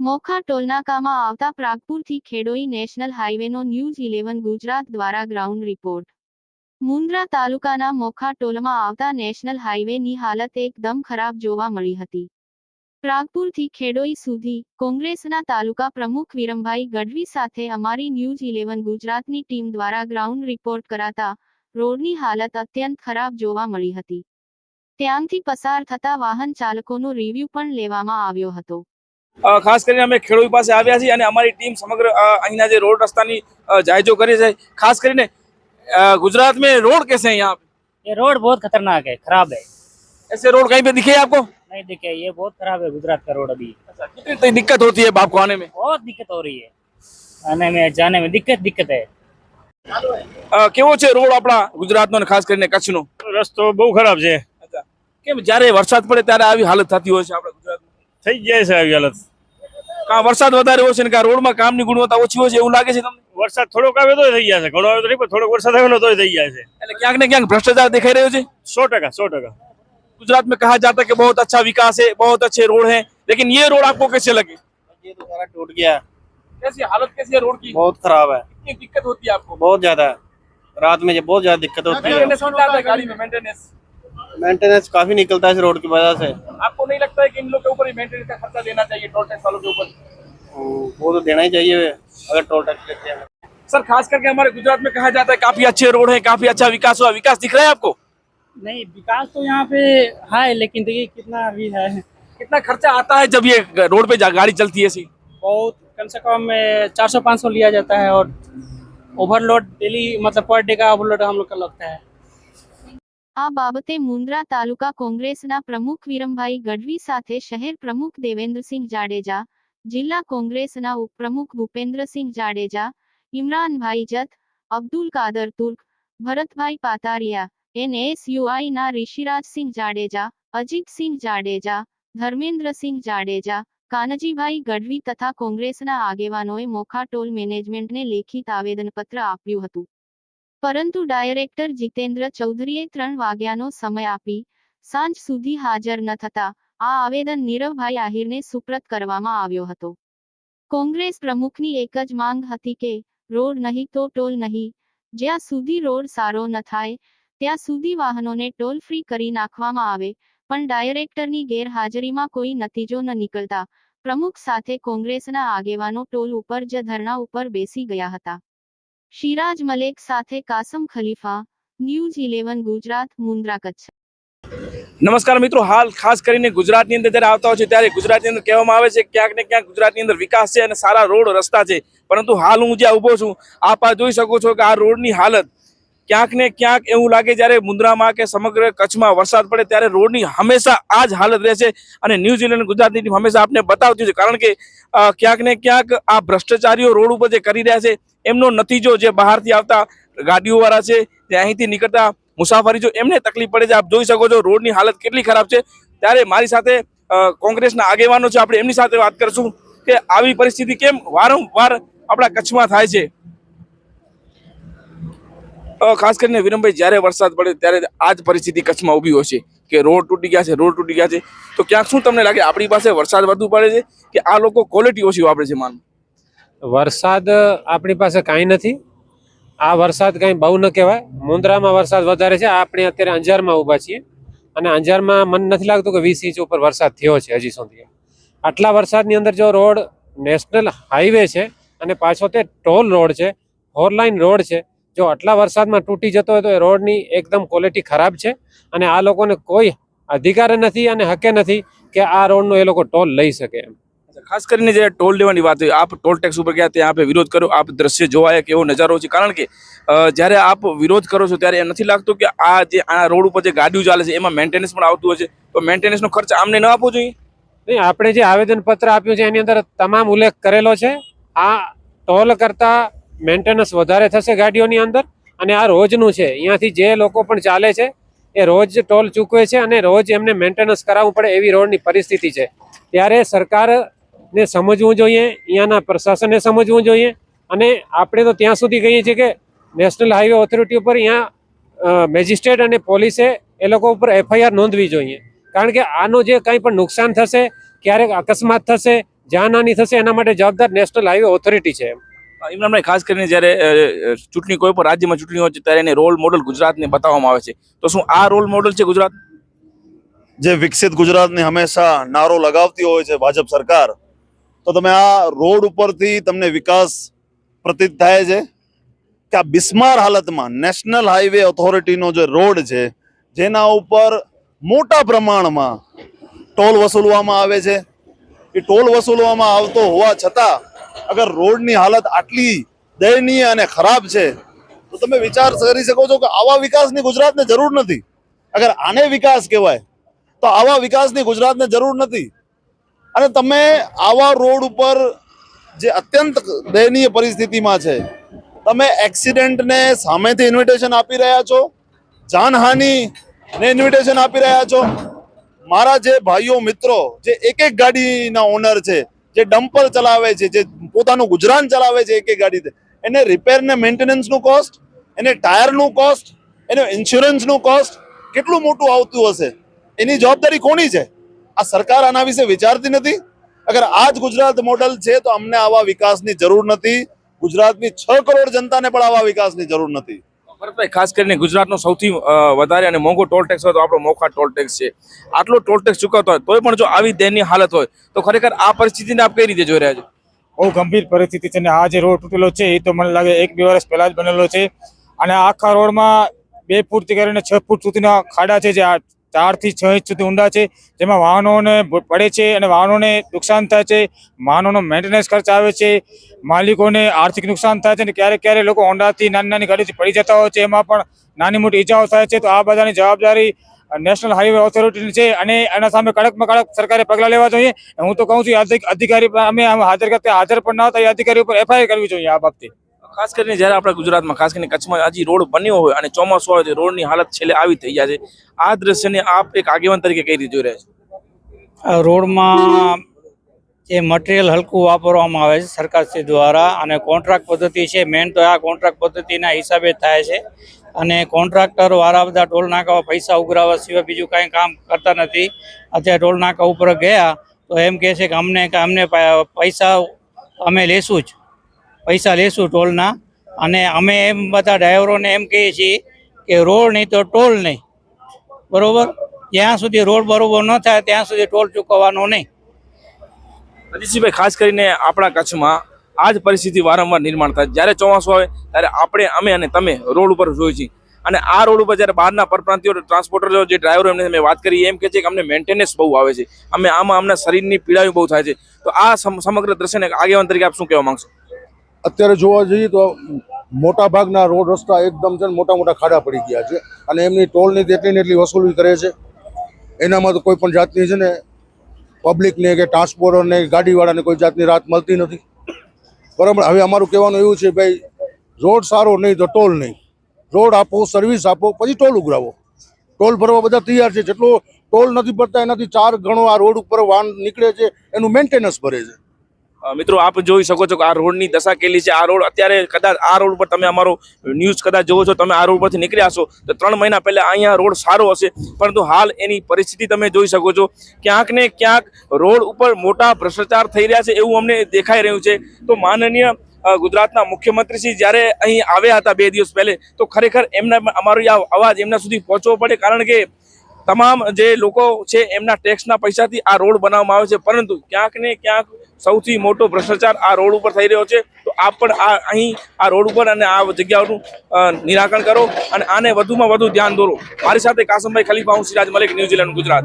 મોખા ટોલનાકામાં આવતા પ્રાગપુરથી ખેડોઈ નેશનલ હાઈવેનો ન્યૂઝ ઇલેવન ગુજરાત દ્વારા ગ્રાઉન્ડ રિપોર્ટ. મુન્દ્રા તાલુકાના મોખા ટોલમાં આવતા નેશનલ હાઈવેની હાલત એકદમ ખરાબ જોવા મળી હતી. પ્રાગપુરથી ખેડોઈ સુધી કોંગ્રેસના તાલુકા પ્રમુખ વિરમભાઈ ગઢવી સાથે અમારી ન્યૂઝ ઇલેવન ગુજરાતની ટીમ દ્વારા ગ્રાઉન્ડ રિપોર્ટ કરાતા રોડની હાલત અત્યંત ખરાબ જોવા મળી હતી ત્યાંથી પસાર થતા વાહન ચાલકોનો રિવ્યુ પણ લેવામાં આવ્યો હતો અ, ખાસ કરીને અમે ખેડૂત પાસે આવ્યા છીએ અને અમારી ટીમ સમગ્ર અ, અહીંના જે રોડ રસ્તાની અ, જાયજો કરી છે ખાસ કરીને અ, गुजरात में रोड कैसे हैं यहाँ पे ये रोड बहुत खतरनाक है खराब है ऐसे रोड कहीं पे दिखे आपको नहीं दिखे ये बहुत खराब है गुजरात का रोड अभी कितनी दिक्कत होती है आपको आने में बहुत दिक्कत हो रही है आने में जाने में दिक्कत दिक्कत है અ, કેવો છે રોડ આપણા ગુજરાતનો અને ખાસ કરીને કચ્છનો રસ્તો બહુ ખરાબ છે અચ્છા કેમ જ્યારે વરસાદ પડે ત્યારે આવી હાલત થતી હોય છે આપણા ગુજરાતમાં થઈ જાય છે આવી હાલત કાં વરસાદ વધારે હોય છે ને કાં રોડમાં કામની ગુણવત્તા ઓછી હોય છે એવું લાગે છે તમને વરસાદ થોડોક આવે તો થઈ જાય છે ઘણો આવે તો નહીં પણ થોડોક વરસાદ આવેલો તો થઈ જાય છે એટલે ક્યાંક ને ક્યાંક ભ્રષ્ટાચાર દેખાઈ રહ્યો છે સો ટકા સો ટકા गुजरात में कहा जाता है कि बहुत अच्छा विकास है बहुत अच्छे रोड हैं लेकिन ये रोड आपको कैसे लगे? ये तो सारा टूट गया। कैसी हालत कैसी है रोड की? बहुत खराब है। कितनी दिक्कत होती है आपको? बहुत ज़्यादा। रात में बहुत ज़्यादा दिक्कत होती है। गाड़ी में मेंटेनेंस मेंटेनेंस काफ़ी निकलता है इस रोड की वजह से। आपको नहीं लगता है कि इन लोग के ऊपर मेंटेनेंस का खर्चा देना चाहिए टोल टैक्स वालों के ऊपर? वो तो देना ही चाहिए अगर टोल टैक्स लेते हैं। सर खास करके हमारे गुजरात में कहा जाता है काफ़ी अच्छे रोड है काफ़ी अच्छा विकास हुआ। विकास दिख रहा है आपको? नहीं विकास तो यहाँ पे है लेकिन देखिए कितना अभी है कितना खर्चा आता है जब ये रोड पे जा- गाड़ी चलती है ऐसी बहुत कम से कम चार सौ पाँच सौ लिया जाता है और ओवरलोड डेली मतलब पर डे का ओवरलोड हम लोग का लगता है આ બાબતે મુન્દ્રા તાલુકા કોંગ્રેસના પ્રમુખ વિરમભાઈ ગઢવી સાથે શહેર પ્રમુખ દેવેન્દ્રસિંહ જાડેજા જિલ્લા કોંગ્રેસના ઉપપ્રમુખ ભૂપેન્દ્રસિંહ જાડેજા ઇમરાનભાઈ જત અબ્દુલ કાદર તુર્ક ભરતભાઈ પાતારિયા એનએસયુઆઈના ઋષિરાજસિંહ જાડેજા, અજીતસિંહ જાડેજા, ધર્મેન્દ્રસિંહ જાડેજા, કાનજીભાઈ ગઢવી તથા કોંગ્રેસના આગેવાનોએ મોખા ટોલ મેનેજમેન્ટને લેખિત આવેદનપત્ર આપ્યું હતું. પરંતુ ડાયરેક્ટર જીતેન્દ્ર ચૌધરીએ ત્રણ વાગ્યાનો સમય આપી, સાંજ સુધી હાજર ન થતા, આ આવેદન નીરવભાઈ આહિરને સુપ્રત કરવામાં આવ્યો હતો. કોંગ્રેસ પ્રમુખની એક જ માંગ હતી કે, રોડ નહીં તો ટોલ નહીં, જ્યાં સુધી રોડ સારો ન થાય ત્યાં સુધી વાહનોને ટોલ ફ્રી કરી નાખવામાં આવે, પણ ડાયરેક્ટરની ગેરહાજરીમાં કોઈ નતીજો ન નીકળતા. પ્રમુખ સાથે કોંગ્રેસના આગેવાનો ટોલ ઉપર જ ધરણા ઉપર બેસી ગયા હતા. શિરાજ મલેક સાથે કાસમ ખલીફા, ન્યૂઝ ઇલેવન ગુજરાત મુન્દ્રા કચ્છ નમસ્કાર મિત્રો, હાલ ખાસ કરીને ગુજરાતની અંદર જ્યારે આવતા હોય છે, ત્યારે ગુજરાતની અંદર કહેવામાં આવે છે, ક્યાંક ને ક્યાંક ગુજરાતની અંદર વિકાસ છે અને સારા રોડ રસ્તા છે. પરંતુ હાલ હું જ્યાં ઊભો છું, આપ આ જોઈ શકો છો કે આ રોડની હાલત ક્યાંક ને ક્યાંક એવું લાગે જ્યારે મુન્દ્રામાં કે સમગ્ર કચ્છમાં વરસાદ પડે ત્યારે રોડની હંમેશા આ જ હાલત રહે છે અને ન્યૂઝીલેન્ડ ગુજરાતની ટીમ હંમેશા આપને બતાવતી છે. કારણ કે ક્યાંક ને ક્યાંક આ ભ્રષ્ટાચારીઓ રોડ ઉપર જે કરી રહ્યા છે, એમનો નતીજો જે બહારથી આવતા ગાડીઓવાળા છે, જે અહીંથી નીકળતા મુસાફરી જો એમને તકલીફ પડે છે. આપ જોઈ શકો છો રોડની હાલત કેટલી ખરાબ છે. ત્યારે મારી સાથે કોંગ્રેસના આગેવાનો છે. આપણે એમની સાથે વાત કરશું કે આવી પરિસ્થિતિ કેમ વારંવાર આપણા કચ્છમાં થાય છે. ખાસ કરીને વિરમભાઈ, જ્યારે વરસાદ પડે ત્યારે આ જ પરિસ્થિતિ કચ્છમાં ઊભી હોય છે કે રોડ તૂટી ગયા છે, રોડ તૂટી ગયા છે. તો ક્યાંક શું તમને લાગે? આપણી પાસે વરસાદ વધુ પડે છે કે આ લોકો ક્વોલિટી ઓછી વાપરે છે માન વરસાદ આપણી પાસે કાંઈ નથી. આ વરસાદ કાંઈ બહુ ન કહેવાય. મુંદ્રામાં વરસાદ વધારે છે. આપણે અત્યારે અંજારમાં ઊભા છીએ. અને અંજારમાં મને નથી લાગતું કે વીસ ઇંચ ઉપર વરસાદ થયો છે હજી સુધી. આટલા વરસાદની અંદર જો રોડ નેશનલ હાઈવે છે અને પાછો તે ટોલ રોડ છે ફોર લાઇન રોડ છે જો આટલા વરસાદમાં તૂટી જતો હોય તો એ રોડની એકદમ ક્વોલિટી ખરાબ છે અને આ લોકોને કોઈ અધિકાર નથી અને હકે નથી કે આ રોડનો એ લોકો ટોલ લઈ શકે એમ. ખાસ કરીને જે ટોલ લેવાની વાત હોય આપ ટોલ ટેક્સ ઉપર ગયા ત્યાં આપે વિરોધ કર્યો આપ દ્રશ્ય જોવા એક એવો નજારો છે. કારણ કે જ્યારે આપ વિરોધ કરો છો ત્યારે એમ નથી લાગતું કે આ જે આ રોડ ઉપર જે ગાડીઓ ચાલે છે એમાં મેન્ટેનન્સ પણ આવતું હોય છે. તો મેન્ટેનન્સનો ખર્ચ આમને ન આપવો જોઈએ? નહીં આપણે જે આવેદનપત્ર આપ્યું છે એની અંદર તમામ ઉલ્લેખ કરેલો છે. આ ટોલ કરતા મેન્ટેનન્સ વધારે થશે ગાડીઓની અંદર અને આ રોજનું છે. અહીંયાથી જે લોકો પણ ચાલે છે, એ રોજ ટોલ ચૂકવે છે અને રોજ એમને મેન્ટેનન્સ કરાવવું પડે એવી રોડની પરિસ્થિતિ છે. ત્યારે સરકારને સમજવું જોઈએ, અહીંયાના પ્રશાસને સમજવું જોઈએ અને આપણે તો ત્યાં સુધી કહીએ છીએ કે નેશનલ હાઈવે ઓથોરિટી ઉપર અહીંયા મેજિસ્ટ્રેટ અને પોલીસે એ લોકો ઉપર એફઆઈઆર નોંધવી જોઈએ. કારણ કે આનું જે કંઈ પણ નુકસાન થશે, ક્યારેક અકસ્માત થશે જાનહાની થશે એના માટે જવાબદાર નેશનલ હાઈવે ઓથોરિટી છે ઇમરાનભાઈ, ખાસ કરીને જ્યારે ચૂંટણી કોઈ પણ રાજ્યમાં ચૂંટણી હોય છે, ત્યારે એને રોલ મોડલ ગુજરાતને બતાવવામાં આવે છે. તો શું આ રોલ મોડલ છે ગુજરાત? જે વિકસિત ગુજરાતને હંમેશા નારો લગાવતી હોય છે ભાજપ સરકાર, તો તમે આ રોડ ઉપરથી તમને વિકાસ પ્રતીત થાય છે કે આ બિસ્માર હાલતમાં નેશનલ હાઈવે ઓથોરિટીનો જે રોડ છે, જેના ઉપર મોટા પ્રમાણમાં ટોલ વસૂલવામાં આવે છે. એ ટોલ વસૂલવામાં આવતો હોવા છતાં અગર રોડની હાલત આટલી દયનીય અને ખરાબ છે, તો તમે વિચાર કરી શકો છો કે આવા વિકાસની ગુજરાતને જરૂર નથી. અગર આને વિકાસ કહેવાય, તો આવા વિકાસની ગુજરાતને જરૂર નથી. અને તમે આવા રોડ ઉપર જે અત્યંત દયનીય પરિસ્થિતિમાં છે, તમે એક્સિડન્ટને સામેથી ઇન્વિટેશન આપી રહ્યા છો જાનહાનિ ને ઇન્વિટેશન આપી રહ્યા છો. મારા જે ભાઈઓ મિત્રો, જે એક એક ગાડીના ઓનર છે જે ડમ્પર ચલાવે છે, જે પોતાનું ગુજરાન ચલાવે છે એક એક ગાડી એને રિપેર ને મેન્ટેનન્સનું કોસ્ટ એને ટાયરનું કોસ્ટ એને ઇન્સ્યોરન્સનું કોસ્ટ કેટલું મોટું આવતું હશે? એની જવાબદારી કોની છે? આ સરકાર આના વિશે વિચારતી નથી. અગર આ જ ગુજરાત મોડલ છે તો અમને આવા વિકાસની જરૂર નથી. ગુજરાતની છ કરોડ જનતાને પણ આવા વિકાસની જરૂર નથી. ભરતભાઈ ખાસ કરીને ગુજરાતનો સૌથી વધારે અને મોંઘો ટોલ ટેક્સ હોય તો આપણો મોખા ટોલ ટેક્સ છે. આટલો ટોલ ટેક્સ ચૂકવતો હોય, તોય પણ જો આવી દયનીય હાલત હોય, તો ખરેખર આ પરિસ્થિતિને આપ કઈ રીતે જોઈ રહ્યા છો? બહુ ગંભીર પરિસ્થિતિ છે અને આ જે રોડ તૂટેલો છે એ તો મને લાગે એક બે વર્ષ પહેલા જ બનેલો છે. અને આખા રોડમાં બે ફૂટથી કરીને છ ફૂટ સુધીના ખાડા છે જે આ ચારથી છ ઇંચ સુધી ઊંડા છે, જેમાં વાહનોને પડે છે અને વાહનોને નુકસાન થાય છે, વાહનોનો મેન્ટેનન્સ ખર્ચ આવે છે, માલિકોને આર્થિક નુકસાન થાય છે અને ક્યારેક ક્યારેક લોકો હોન્ડાથી નાની નાની ગાડીથી પડી જતા હોય છે, એમાં પણ નાની મોટી ઈજાઓ થાય છે, તો આ બધાની જવાબદારી નેશનલ હાઈવે ઓથોરિટીની છે અને એના સામે કડકમાં કડક સરકારે પગલાં લેવા જોઈએ. હું તો કહું છું અધિકારી અમે હાજર કરતા હાજર પણ ન હતા, એ અધિકારી ઉપર એફઆઈઆર કરવી જોઈએ આ બાબતે. ખાસ કરીને જ્યારે આપણા ગુજરાતમાં, ખાસ કરીને કચ્છમાં હજી રોડ બન્યો હોય અને ચોમાસું આવે તો રોડની હાલત છેલ્લે આવી થઈ જાય છે, આ દ્રશ્યને આપ એક આગેવાન તરીકે કઈ રીતે જોઈ રહ્યા છો? રોડમાં જે મટીરિયલ હલકું વાપરવામાં આવે છે સરકારશ્રી દ્વારા અને કોન્ટ્રાક્ટ પદ્ધતિ છે મેન તો આ કોન્ટ્રાક્ટ પદ્ધતિના હિસાબે થાય છે અને કોન્ટ્રાક્ટર વાળા બધા ટોલ નાકા પૈસા ઉઘરાવવા સિવાય બીજું કાંઈ કામ કરતા નથી. અત્યારે ટોલ નાકા ઉપર ગયા તો એમ કહે છે કે અમને કે અમને પૈસા અમે લેશું જ. પૈસા લેશું ટોલના. અને અમે એમ બધા ડ્રાઈવરોને એમ કહીએ છીએ કે રોડ નહીં તો ટોલ નહીં. બરોબર? જ્યાં સુધી રોડ બરોબર ન થાય, ત્યાં સુધી ટોલ ચૂકવવાનો નહીં. અજીતભાઈ ખાસ કરીને આપણા કચ્છમાં આ જ પરિસ્થિતિ વારંવાર નિર્માણ થાય. જ્યારે ચોમાસું આવે, ત્યારે આપણે, અમે અને તમે રોડ ઉપર જોઈએ છીએ. અને આ રોડ ઉપર જ્યારે બહારના પરપ્રાંતિઓ ટ્રાન્સપોર્ટર, જે ડ્રાઈવરો એમને મેં વાત કરી, એમ કે છે કે અમને મેન્ટેનન્સ બહુ આવે છે. અમે આમાં અમને શરીરની પીડાઓ બહુ થાય છે. તો આ સમગ્ર દ્રશ્યને આગેવાન તરીકે આપ શું કહેવા માંગશો? અત્યારે જોવા જઈએ તો મોટા ભાગના રોડ રસ્તા એકદમ છે મોટા મોટા ખાડા પડી ગયા છે. અને એમની ટોલની એટલી ને એટલી વસૂલી કરે છે. એનામાં તો કોઈ પણ જાતની છે ને પબ્લિકને કે ટ્રાન્સપોર્ટરને ગાડીવાળાને કોઈ જાતની રાહત મળતી નથી. બરાબર? હવે અમારું કહેવાનું એવું છે, ભાઈ, રોડ સારો નહીં તો ટોલ નહીં. રોડ આપો સર્વિસ આપો, પછી ટોલ ઉઘરાવો. ટોલ ભરવા બધા તૈયાર છે. જેટલો ટોલ નથી ભરતા એનાથી ચાર ગણો આ રોડ ઉપર વાહન નીકળે છે, એનું મેન્ટેનન્સ ભરે છે. મિત્રો, આપ જોઈ શકો છો કે આ રોડની દશા કેલી છે. આ રોડ અત્યારે કદાચ આ રોડ પર તમે અમારો ન્યૂઝ કદાચ જોવો છો, તમે આ રોડ પરથી નીકળ્યા છો તો ત્રણ મહિના પહેલાં અહીંયા રોડ સારો હશે. પરંતુ હાલ એની પરિસ્થિતિ તમે જોઈ શકો છો. ક્યાંક ને ક્યાંક રોડ ઉપર મોટા ભ્રષ્ટાચાર થઈ રહ્યા છે એવું અમને દેખાઈ રહ્યું છે. તો માનનીય ગુજરાતના મુખ્યમંત્રી શ્રી જ્યારે અહીં આવ્યા હતા બે દિવસ પહેલે, તો ખરેખર એમના અમારો આ અવાજ એમના સુધી પહોંચવો પડે, કારણ કે તમામ જે લોકો છે એમના ટેક્સના પૈસાથી આ રોડ બનાવવામાં આવે છે. પરંતુ ક્યાંક ને ક્યાંક સૌથી મોટો ભ્રષ્ટાચાર આ રોડ ઉપર થઈ રહ્યો છે. તો આપ પણ આ અહીં, આ રોડ ઉપર અને આ જગ્યાઓનું નિરાકરણ કરો અને આને વધુમાં વધુ ધ્યાન દોરો. મારી સાથે કાસમભાઈ ખલીફા હું સિરાજ મલિક, ન્યુઝીલેન્ડ, ગુજરાત.